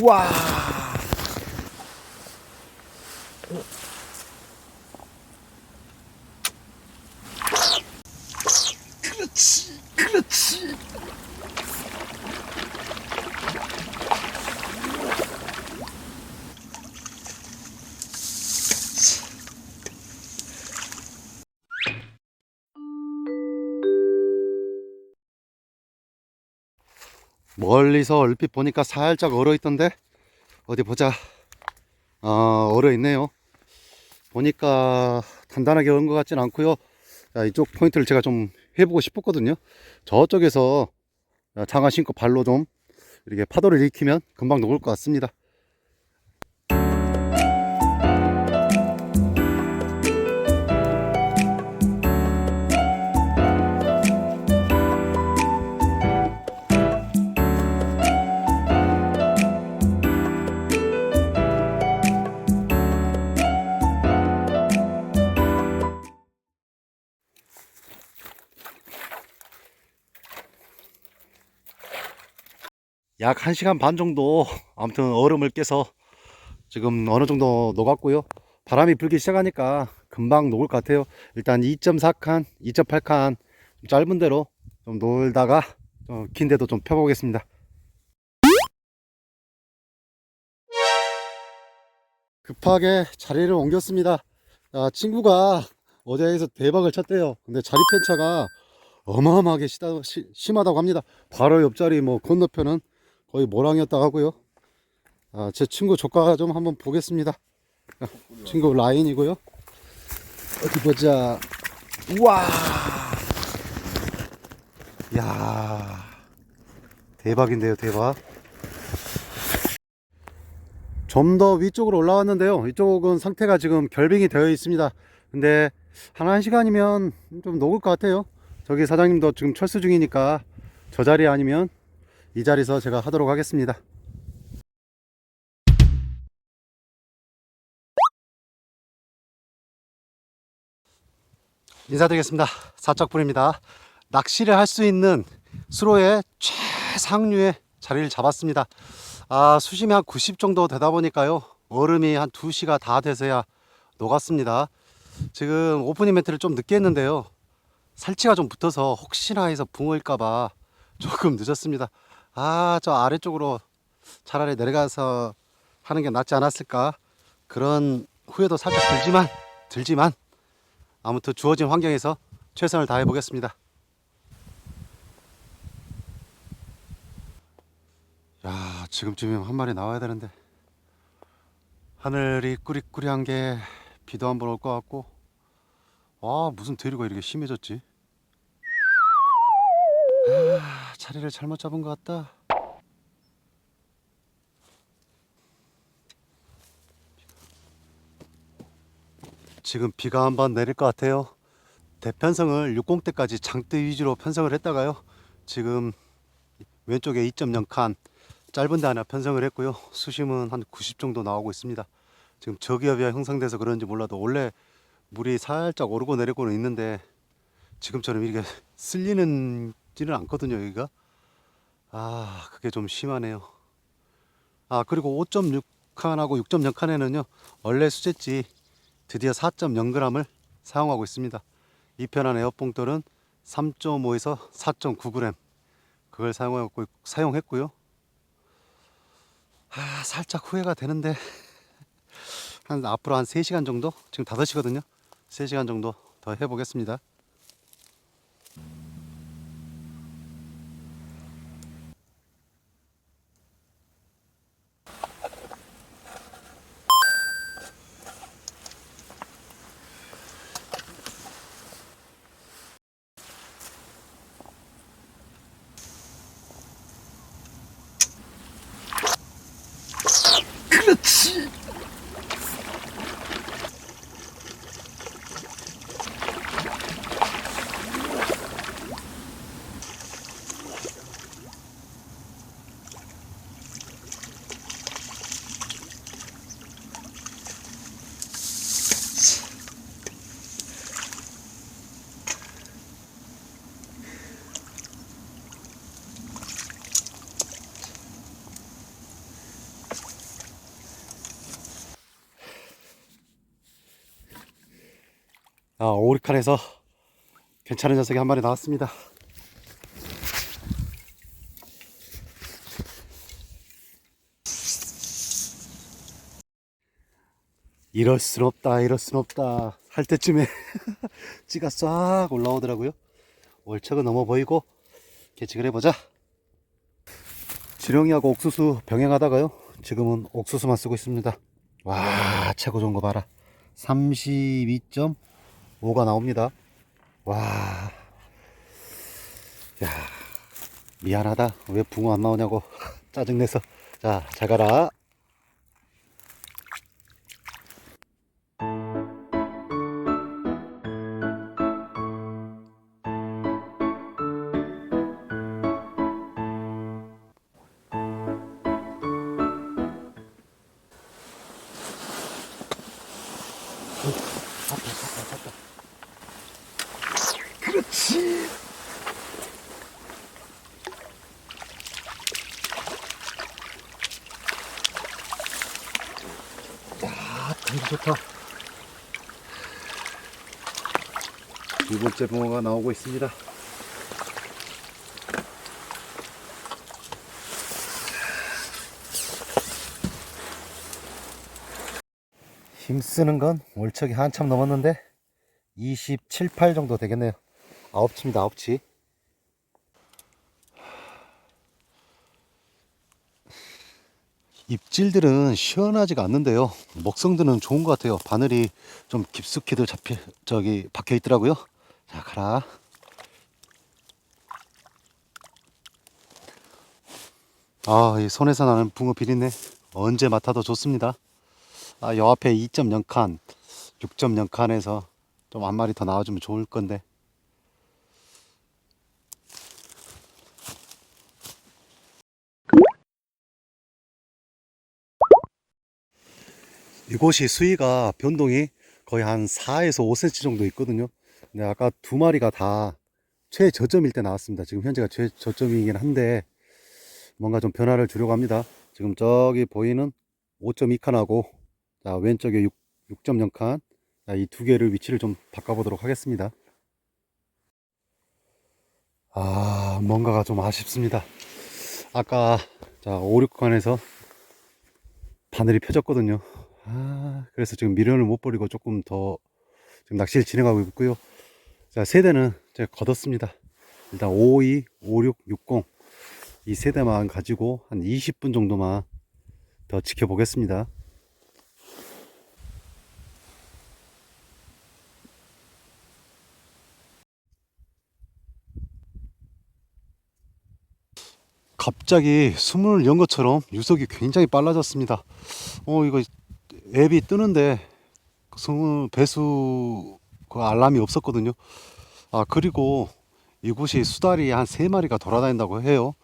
우와. 그렇지, 그렇지. 멀리서 얼핏 보니까 살짝 얼어 있던데? 어디 보자. 아 얼어 있네요. 보니까 단단하게 얼은 것 같진 않고요. 자, 이쪽 포인트를 제가 좀 해보고 싶었거든요. 저쪽에서 장화 신고 발로 좀 이렇게 파도를 일으키면 금방 녹을 것 같습니다 약 1시간 반 정도. 아무튼 얼음을 깨서 지금 어느 정도 녹았고요. 바람이 불기 시작하니까 금방 녹을 것 같아요. 일단 2.4칸 2.8칸 짧은 대로 좀 놀다가 좀 긴 데도 좀 펴보겠습니다. 급하게 자리를 옮겼습니다. 아, 친구가 어제에서 대박을 쳤대요. 근데 자리 편차가 어마어마하게 시다, 시, 심하다고 합니다. 바로 옆자리 뭐 건너편은 거의 모랑이었다고 하고요. 아, 제 친구 조카 좀 한번 보겠습니다. 아, 친구 라인이고요. 어디 보자. 우와! 야 대박인데요, 대박. 좀 더 위쪽으로 올라왔는데요. 이쪽은 상태가 지금 결빙이 되어 있습니다. 근데 한 1시간이면 좀 녹을 것 같아요. 저기 사장님도 지금 철수 중이니까 저 자리 아니면 이 자리에서 제가 하도록 하겠습니다. 인사드리겠습니다. 사적분입니다. 낚시를 할 수 있는 수로의 최상류의 자리를 잡았습니다. 아, 수심이 한 90 정도 되다 보니까요. 얼음이 한 2시가 다 돼서야 녹았습니다. 지금 오프닝 멘트를 좀 늦게 했는데요. 살치가 좀 붙어서 혹시나 해서 붕어일까봐 조금 늦었습니다. 아, 저 아래쪽으로 차라리 내려가서 하는 게 낫지 않았을까? 그런 후회도 살짝 들지만, 들지만, 아무튼 주어진 환경에서 최선을 다해 보겠습니다. 야, 지금쯤이면 한 마리 나와야 되는데. 하늘이 꾸리꾸리한 게 비도 한 번 올 것 같고. 와, 무슨 대류가 이렇게 심해졌지? 아, 자리를 잘못 잡은 것 같다. 지금 비가 한번 내릴 것 같아요. 대편성을 60대까지 장대 위주로 편성을 했다가요. 지금 왼쪽에 2.0칸 짧은 데 하나 편성을 했고요. 수심은 한 90 정도 나오고 있습니다. 지금 저기압이 형성돼서 그런지 몰라도 원래 물이 살짝 오르고 내리고는 있는데 지금처럼 이렇게 쓸리는 지는 않거든요 여기가. 아 그게 좀 심하네요. 아 그리고 5.6칸하고 6.0칸에는요 원래 수제지 드디어 4.0g을 사용하고 있습니다. 이 편한 에어뽕돌은 3.5에서 4.9g 그걸 사용하고 사용했고요. 아 살짝 후회가 되는데 한 앞으로 한 3시간 정도? 지금 5시거든요. 3시간 정도 더 해보겠습니다 아, 오리칸에서 괜찮은 녀석이 한 마리 나왔습니다. 이럴 순 없다, 이럴 순 없다. 할 때쯤에 찌가 싹 올라오더라고요. 월척은 넘어 보이고 개측을 해보자. 지렁이하고 옥수수 병행하다가요. 지금은 옥수수만 쓰고 있습니다. 와, 최고 좋은 거 봐라. 32.5가 나옵니다. 와. 야, 미안하다. 왜 붕어 안 나오냐고. 짜증내서. 자, 잘 가라. 야, 되게 좋다. 두 번째 붕어가 나오고 있습니다. 힘쓰는 건 월척이 한참 넘었는데 27, 8 정도 되겠네요. 아홉치입니다, 아홉치. 입질들은 시원하지가 않는데요. 먹성들은 좋은 것 같아요. 바늘이 좀 깊숙이들 잡혀, 저기 박혀 있더라고요. 자, 가라. 아, 이 손에서 나는 붕어 비린내 언제 맡아도 좋습니다. 아, 요 앞에 2.0칸, 6.0칸에서 좀 한 마리 더 나와주면 좋을 건데. 이곳이 수위가 변동이 거의 한 4에서 5cm 정도 있거든요. 근데 아까 두 마리가 다 최저점일 때 나왔습니다. 지금 현재가 최저점이긴 한데 뭔가 좀 변화를 주려고 합니다. 지금 저기 보이는 5.2칸하고 자, 왼쪽에 6, 6.0칸 이 두 개를 위치를 좀 바꿔보도록 하겠습니다. 아, 뭔가가 좀 아쉽습니다. 아까 자, 5, 6칸에서 바늘이 펴졌거든요. 아, 그래서 지금 미련을 못 버리고 조금 더 지금 낚시를 진행하고 있고요. 자, 세대는 제가 걷었습니다. 일단 52, 56, 60. 이 세대만 가지고 한 20분 정도만 더 지켜보겠습니다. 갑자기 숨을 연 것처럼 유속이 굉장히 빨라졌습니다. 어, 이거 앱이 뜨는데 승우 배수 그 알람이 없었거든요. 아 그리고 이곳이 수달이 한 세 마리가 돌아다닌다고 해요.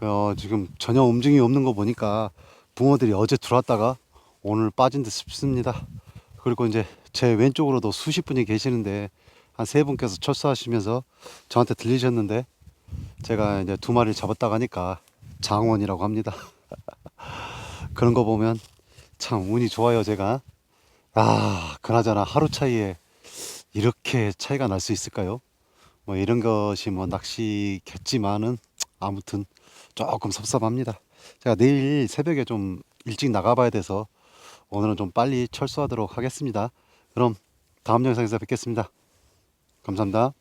어, 지금 전혀 움직임이 없는 거 보니까 붕어들이 어제 들어왔다가 오늘 빠진 듯 싶습니다. 그리고 이제 제 왼쪽으로도 수십 분이 계시는데 한 세 분께서 철수하시면서 저한테 들리셨는데 제가 이제 두 마리를 잡았다고 하니까 장원이라고 합니다. 그런 거 보면 참 운이 좋아요 제가. 아 그나저나 하루 차이에 이렇게 차이가 날 수 있을까요? 뭐 이런 것이 뭐 낚시겠지만은 아무튼 조금 섭섭합니다. 제가 내일 새벽에 좀 일찍 나가 봐야 돼서 오늘은 좀 빨리 철수하도록 하겠습니다. 그럼 다음 영상에서 뵙겠습니다. 감사합니다